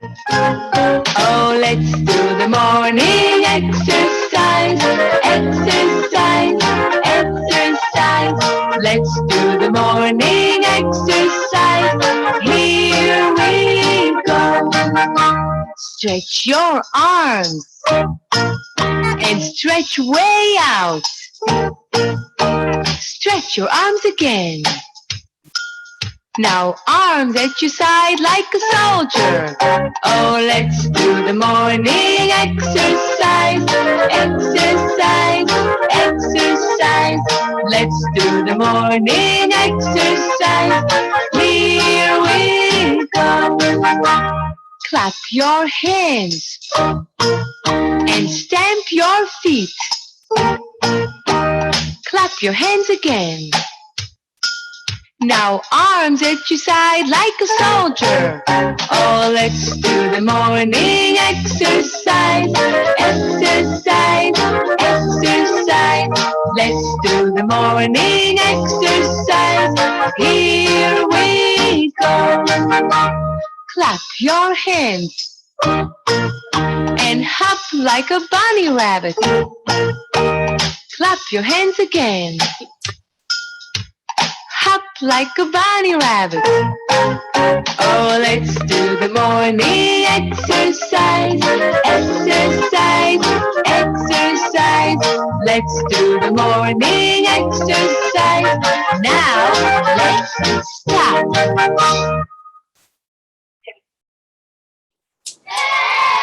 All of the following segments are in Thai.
Oh, let's do the morning exercise, exercise, exercise. Let's do the morning exercise. Here we go. Stretch your arms and stretch way out. Stretch your arms again. Now arms at your side like a soldier. Oh, let's do the morning exercise. Exercise, exercise. Let's do the morning exercise. Here we go. Clap your hands and stamp your feet. Clap your hands again. Now arms at your side like a soldier. Oh, let's do the morning exercise. Exercise, exercise. Let's do the morning exercise. Here we go. Clap your hands and hop like a bunny rabbit. Clap your hands again like a bunny rabbit. Oh, let's do the morning exercise, exercise, exercise. Let's do the morning exercise. Now, let's start. Yeah!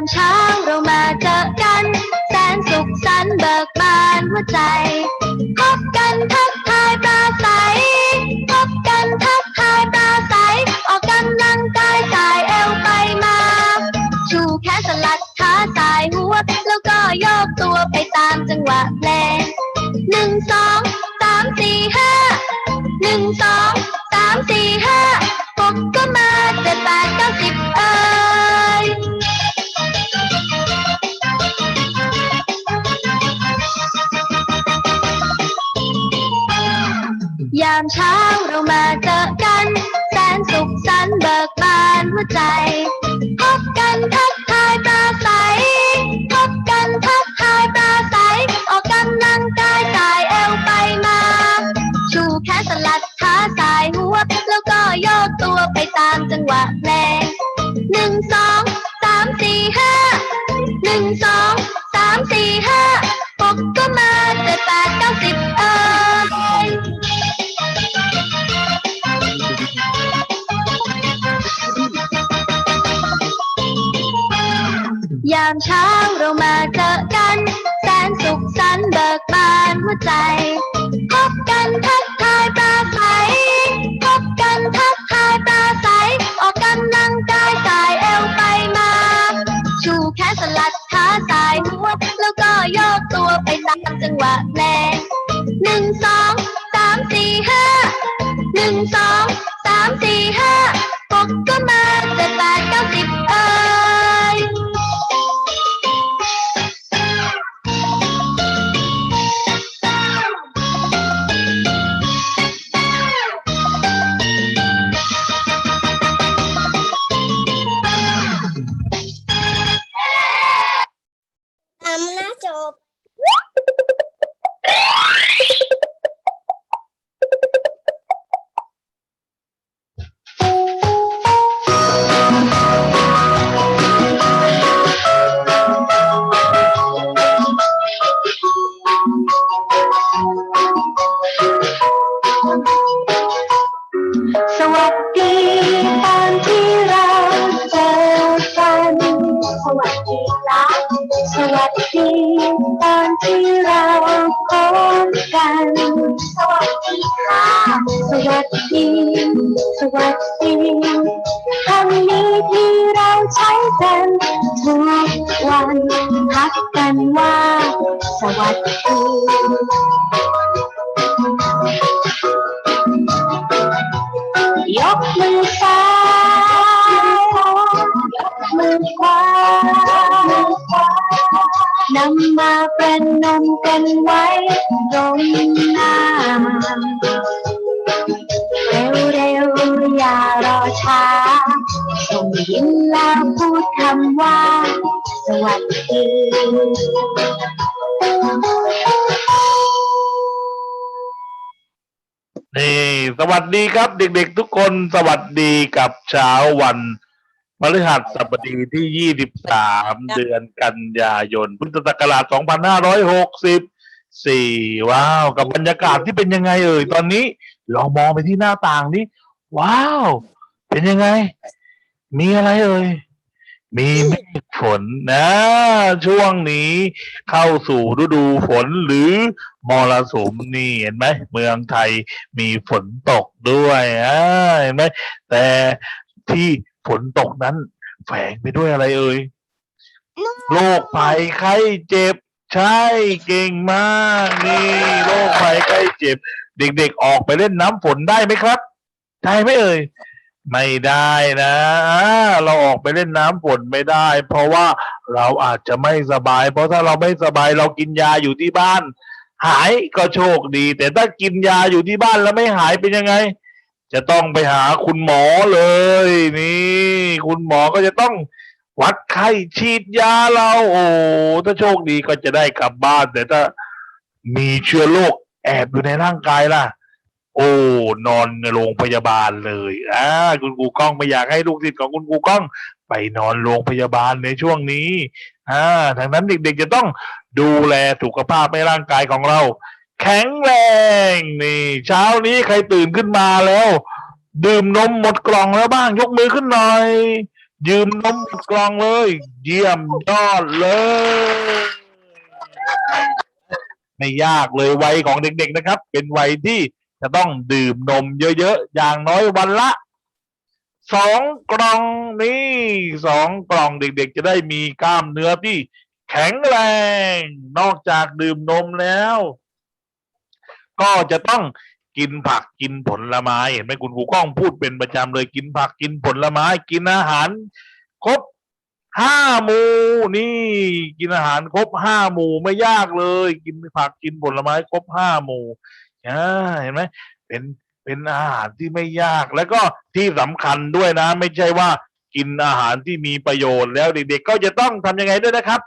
ามเช้าเรามาเจอกัน แสนสุขสันต์เบิกบานหัวใจพบกันทัก 在ันที่เราพบกัน สวัสดีค่ะ สวัสดี สวัสดีคำนี้ที่เราใช้กันทุกวันพักกันว่า สวัสดี กันไว้ตรงหน้าเร็วเร็วๆอย่ารอช้าส่งยิ้มแล้วพูดคำว่า สวัสดีนี่สวัสดีครับเด็กๆทุกคนสวัสดีกับเช้าวัน พฤหัสบดีที่ 23 เดือนกันยายน พุทธศักราช 2564 ว้าว กับบรรยากาศที่เป็นยังไงเอ่ย ตอนนี้ลองมองไปที่หน้าต่างนี้ ว้าว เป็นยังไง มีอะไรเอ่ย มีเมฆฝนนะ ช่วงนี้เข้าสู่ฤดูฝนหรือมรสุมนี่เห็นไหม เมืองไทยมีฝนตกด้วยอ่าเห็นไหม แต่ที่ ฝนตกนั้น แฝงไปด้วยอะไรเอ่ยโรคภัยไข้เจ็บ ใช่เก่งมากนี่โรคภัยไข้เจ็บ เด็กๆออกไปเล่นน้ำฝนได้ไหมครับได้ไหมเอ่ยไม่ได้นะอ่าเราออกไปเล่นน้ำฝนไม่ได้ เพราะว่าเราอาจจะไม่สบาย เพราะถ้าเราไม่สบายเรากินยาอยู่ที่บ้าน หายก็โชคดี แต่ถ้ากินยาอยู่ที่บ้านแล้วไม่หายเป็นยังไง จะต้องไปหาคุณหมอเลย นี่ คุณหมอก็จะต้องวัดไข้ฉีดยาเราโอ้ถ้าโชคดีก็จะได้กลับบ้าน แต่ถ้ามีเชื้อโรคแอบอยู่ในร่างกายล่ะ โอ้ นอนในโรงพยาบาลเลยอ่าคุณครูก้องไม่อยากให้ลูกศิษย์ของคุณครูก้อง ไปนอนโรงพยาบาลในช่วงนี้อ่าดังนั้นเด็กๆจะต้องดูแลสุขภาพให้ร่างกายของเรา แข็งแรงนี่ เช้านี้ใครตื่นขึ้นมาแล้ว ดื่มนมหมดกล่องแล้วบ้างยกมือขึ้นหน่อย ยืมนมหมดกล่องเลย เยี่ยมยอดเลย ไม่ยากเลยวัยของเด็ก ๆนะครับ เป็นวัยที่จะต้องดื่มนมเยอะๆ อย่างน้อยวันละสองกล่องนี่สองกล่องเด็ก ๆ จะได้มีกล้ามเนื้อที่แข็งแรง นอกจากดื่มนมแล้ว ก็จะต้องกินผักกินผลไม้เห็นไหมคุณครูก้องพูดเป็นประจำเลยกินผักกินผลไม้ กินอาหาร ครบห้าหมู่นี่ กินอาหารครบห้าหมู่ไม่ยากเลย กินผักกินผลไม้ครบห้าหมู่อ่าเห็นไหมเป็นเป็นอาหารที่ไม่ยากแล้วก็ที่สำคัญด้วยนะ ไม่ใช่ว่ากินอาหารที่มีประโยชน์แล้วเด็กๆก็จะต้องทำยังไงด้วยนะครับ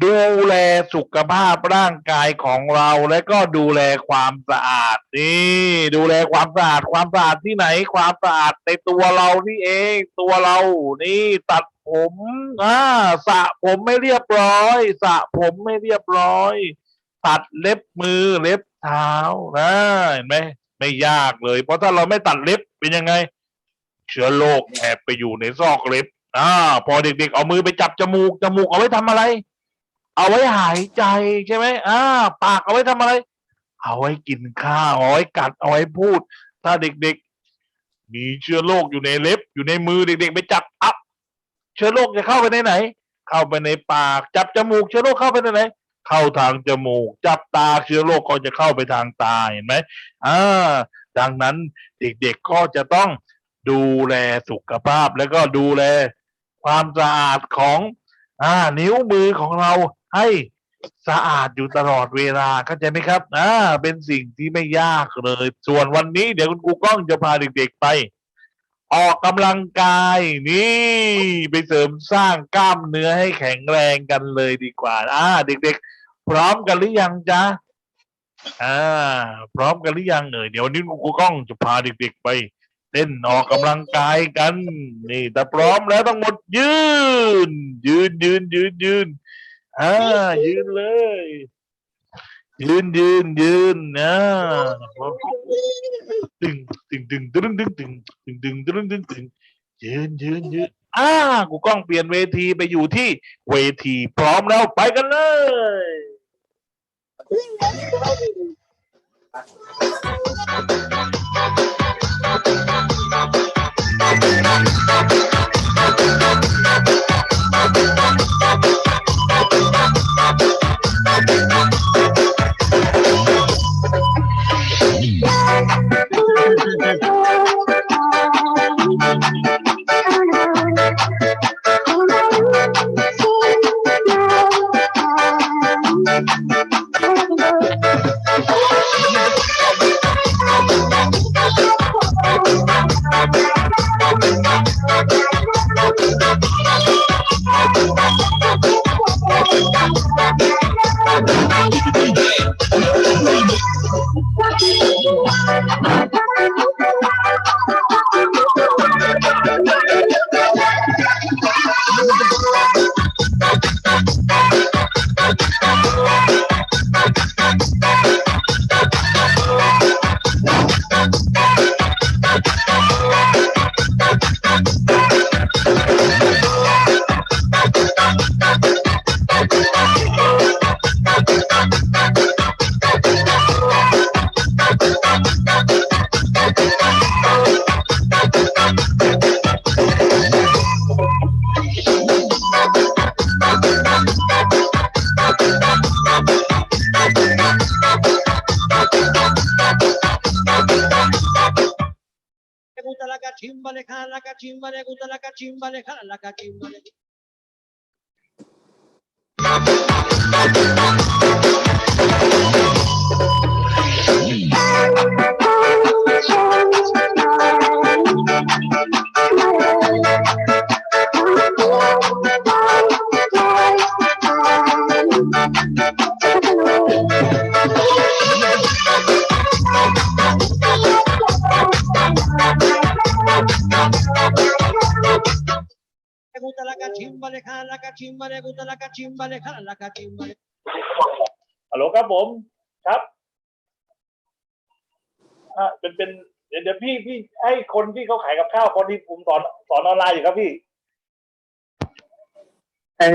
ดูแลสุขภาพร่างกายของเราและก็ดูแลความสะอาดนี่ดูแลความสะอาดความสะอาดที่ไหน ความสะอาดในตัวเรานี่เอง ตัวเรานี่ตัดผมอ่าสระผมไม่เรียบร้อยสระผมไม่เรียบร้อย ตัดเล็บมือเล็บเท้านะเห็นไหมไม่ยากเลย เพราะถ้าเราไม่ตัดเล็บเป็นยังไง เชื้อโรคแอบไปอยู่ในซอกเล็บอ่าพอเด็กๆเอามือไปจับจมูกจมูกเอาไว้ทำอะไร เอาไว้หายใจใช่ไหมอ่า ปากเอาไว้ทำอะไร เอาไว้กินข้าวเอาไว้กัดเอาไว้พูด ถ้าเด็กๆ มีเชื้อโรคอยู่ในเล็บ อยู่ในมือเด็กๆ ไปจับอัพเชื้อโรคจะเข้าไปในไหน เข้าไปในปาก จับจมูกเชื้อโรคเข้าไปในไหน เข้าทางจมูก จับตาเชื้อโรคก็จะเข้าไปทางตาเห็นไหมอ่าดังนั้นเด็กๆก็จะต้องดูแลสุขภาพแล้วก็ดูแลความสะอาดของอ่านิ้วมือของเรา ให้สะอาดอยู่ตลอดเวลาเข้าใจไหมครับอ่าเป็นสิ่งที่ไม่ยากเลย ส่วนวันนี้เดี๋ยวคุณครูกล้องจะพาเด็กๆไป ออกกำลังกายนี่ ไปเสริมสร้างกล้ามเนื้อให้แข็งแรงกันเลยดีกว่าอ่าเด็กๆ พร้อมกันหรือยังจ๊ะอ่า พร้อมกันหรือยังเอ่ยเดี๋ยววันนี้คุณครูกล้องจะพาเด็กๆไปเต้นออกกำลังกายกัน นี่แต่พร้อมแล้วทั้งหมดยืน ยืนยืนยืนยืน อ่ายืนเลย ยืนยืนยืนนะตึงตึงตึงตึงตึงตึงตึงตึงตึงตึงตึงยืนยืนยืนอ่ากูกล้องเปลี่ยนเวทีไปอยู่ที่เวทีพร้อมแล้วไปกันเลย cimbale, gudalaca, cimbale, jalalaca, cimbale. Thank you. Kha laka chimbale gutalaka chimbale kha laka chimbale. ฮัลโหลครับผมครับอ่าเป็นเป็นเดี๋ยวเดี๋ยวพี่พี่ให้คนที่เขาขายกับข้าวคนที่ผมสอนสอนออนไลน์อยู่ครับพี่ Thank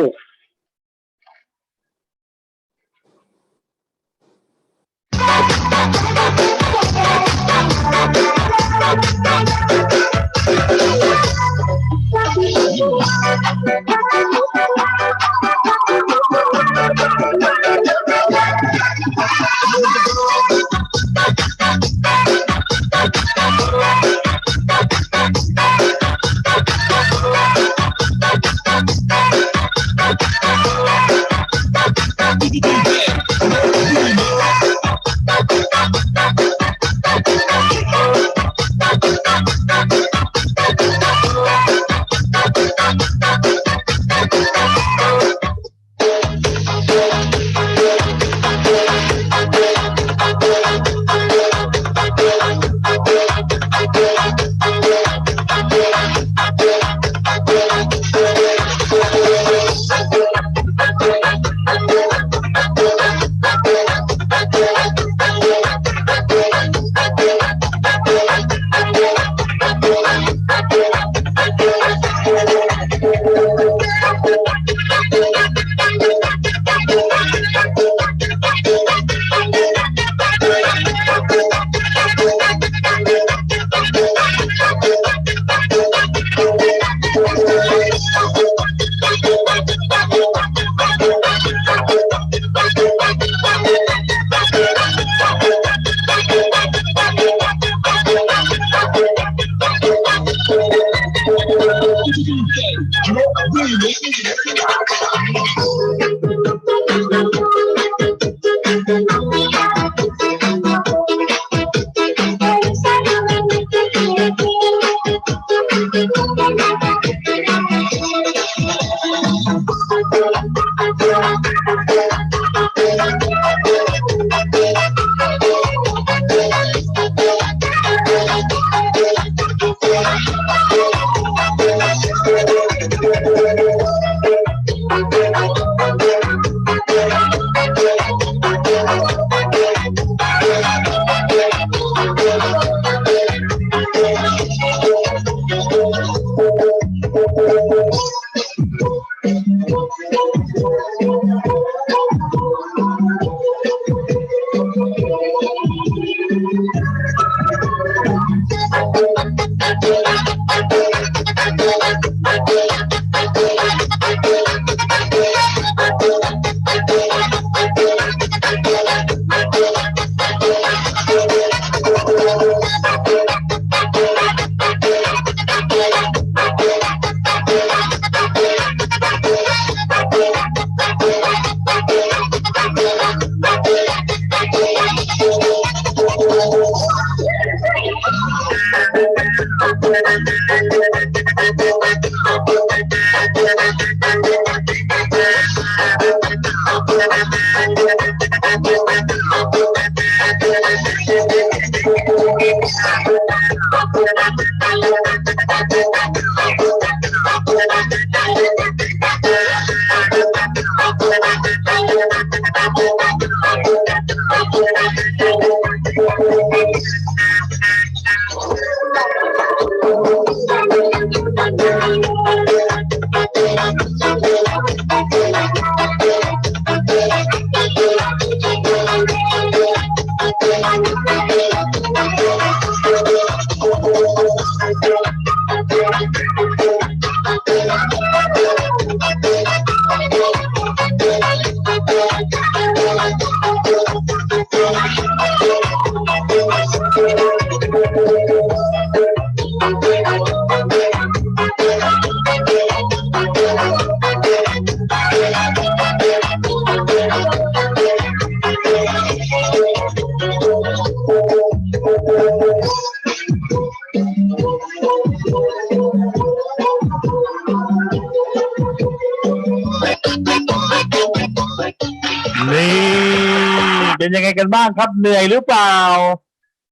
กันบ้างครับ เหนื่อยหรือเปล่า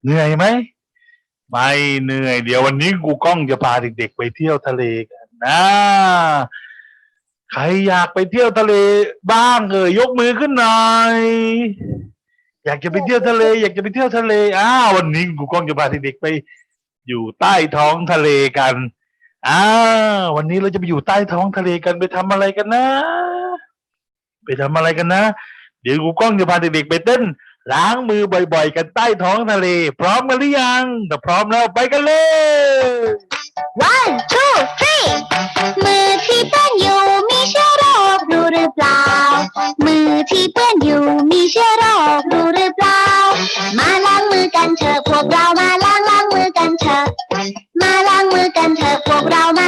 เหนื่อยไหมไม่เหนื่อย เดี๋ยววันนี้กูกล้องจะพาเด็กๆไปเที่ยวทะเลกันนะใครอยากไปเที่ยวทะเลบ้างเอ่ยยกมือขึ้นหน่อย อยากจะไปเที่ยวทะเล อยากจะไปเที่ยวทะเลอ้าววันนี้กูกล้องจะพาเด็กๆไป อยู่ใต้ท้องทะเลกันอ้าววันนี้เราจะไปอยู่ใต้ท้องทะเลกันไปทำอะไรกันนะ ไปทำอะไรกันนะ เดี๋ยวกูกล้องจะพาเด็กๆไปเต้น ล้างมือบ่อยๆ กันใต้ท้องทะเล พร้อมกันหรือยังถ้าพร้อมแล้วไปกันเลย one two three มือที่เปื้อนอยู่มีเชื้อโรครู้หรือเปล่า มือที่เปื้อนอยู่มีเชื้อโรครู้หรือเปล่า มาล้างมือกันเถอะพวกเรามาล้างล้างมือกันเถอะมาล้างมือกันเถอะพวกเรามา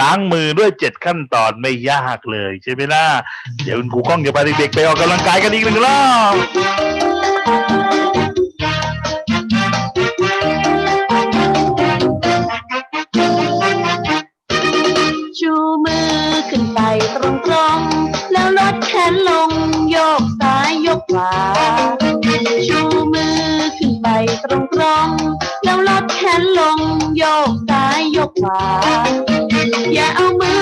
ล้างมือด้วยเจ็ดขั้นตอนไม่ยากเลยใช่ไหมล่ะ เดี๋ยวคุณครูก้องจะพาเด็กๆไปออกกำลังกายกันอีกหนึ่งรอบชูมือขึ้นไปตรงตรงๆ แล้วลดแขนลงโยกซ้ายยกขวาชูมือขึ้นไปตรงตรงๆแล้วลดแขนลงโยกซ้ายยกขวา อย่าเอามือ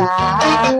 voltar.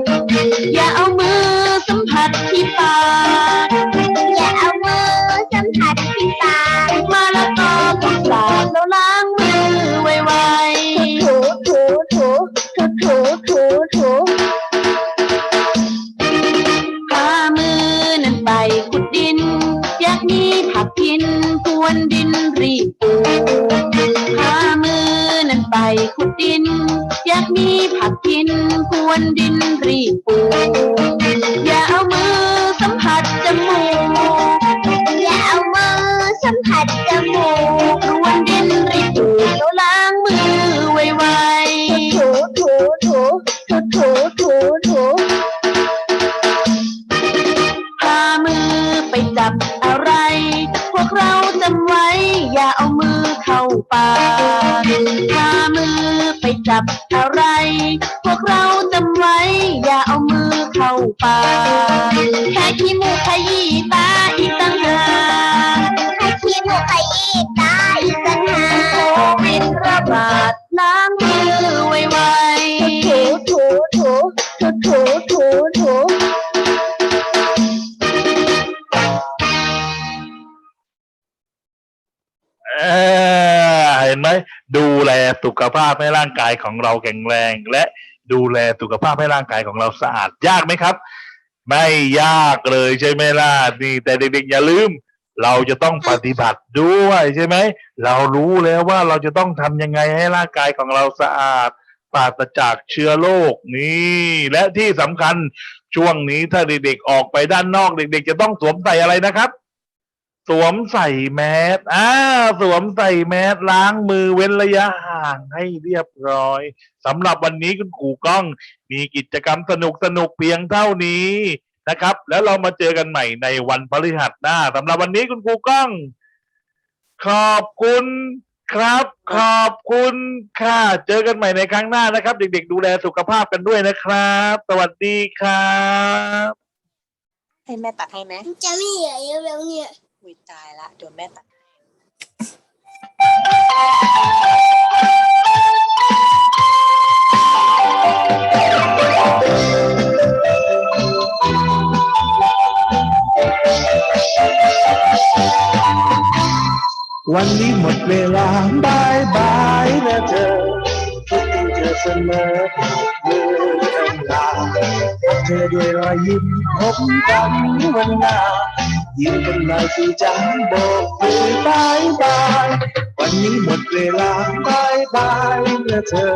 จับอะไร พวกเราจำไว้ อย่าเอามือเข้าปากถ้ามือไปจับอะไร พวกเราจำไว้ อย่าเอามือเข้าปากแค่ขี้มูกขยี้ตาอีกต่างหากแค่ขี้มูกขยี้ตาอีกต่างหากโควิดระบาดล้างมือไวๆ เออเห็นไหมดูแลสุขภาพให้ร่างกายของเราแข็งแรง และดูแลสุขภาพให้ร่างกายของเราสะอาดยากไหมครับ ไม่ยากเลยใช่ไหมล่ะนี่ แต่เด็กๆอย่าลืม เราจะต้องปฏิบัติด้วยใช่ไหมเรารู้แล้วว่าเราจะต้องทำยังไงให้ร่างกายของเราสะอาดปราศจากเชื้อโรคนี่ และที่สำคัญช่วงนี้ถ้าเด็กๆออกไปด้านนอกเด็ก ๆ จะต้องสวมใส่อะไรนะครับ สวมใส่แมสอ่าสวมใส่แมสล้างมือเว้นระยะห่างให้เรียบร้อยสำหรับวันนี้คุณครูก้อง มีกิจกรรมสนุกสนุกๆเพียงเท่านี้นะครับ แล้วเรามาเจอกันใหม่ในวันพฤหัสหน้าสำหรับวันนี้คุณครูก้อง ขอบคุณครับ ขอบคุณค่ะ เจอกันใหม่ในครั้งหน้านะครับ เด็ก ๆ ดูแลสุขภาพกันด้วยนะครับ สวัสดีครับ ให้แม่ตัดให้ไหม จะไม่เหลือเยอะแล้วเนี่ย วิตายละเดี๋ยวแม่ตัดวันนี้หมดเวลาบายบายนะเธอคิดถึงเธอเสมอเมื่ออำลาพบเธอด้วยรอยยิ้มพบกันวันหน้า ยิ้มกันหน่อยสิจังบอกมือบายบายวันนี้หมดเวลาบายบายนะเธอ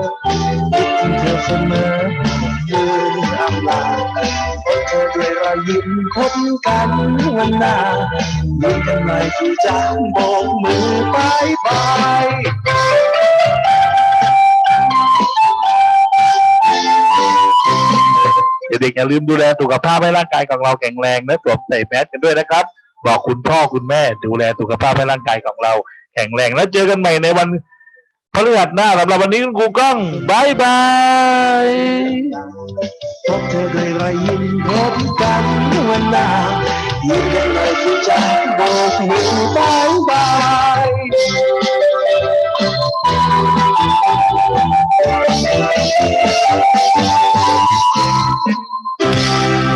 คิดถึงเธอเสมอยืนอำลาพบเธอด้วยรอยยิ้มพบกันวันหน้ายิ้มกันหน่อยสิจังบอกมือบาย อย่าลืมดูแลสุขภาพให้ร่างกายของเราแข็งแรงและสวมใส่แมสกันด้วยนะครับบอกคุณพ่อคุณแม่ดูแลสุขภาพให้ร่างกายของเรา แข็งแรงแล้วเจอกันใหม่ในวันพฤหัสหน้าสำหรับวันนี้คุณครูก้องบายบายพบเธอด้ยรอยยิ้มพบกันวันหน้ายิ้มกันเลยที่ใจโบกมือบายบาย Bye.